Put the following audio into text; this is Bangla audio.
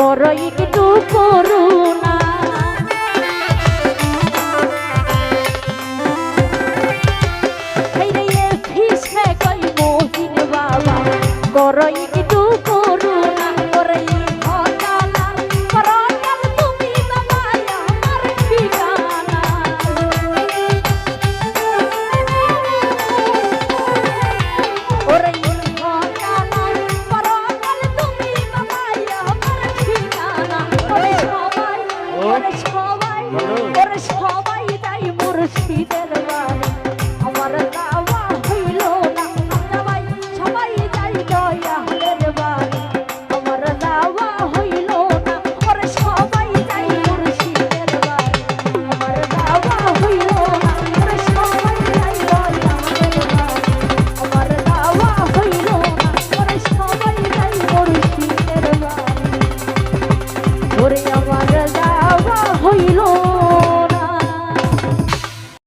বড়ই Spanish Paul.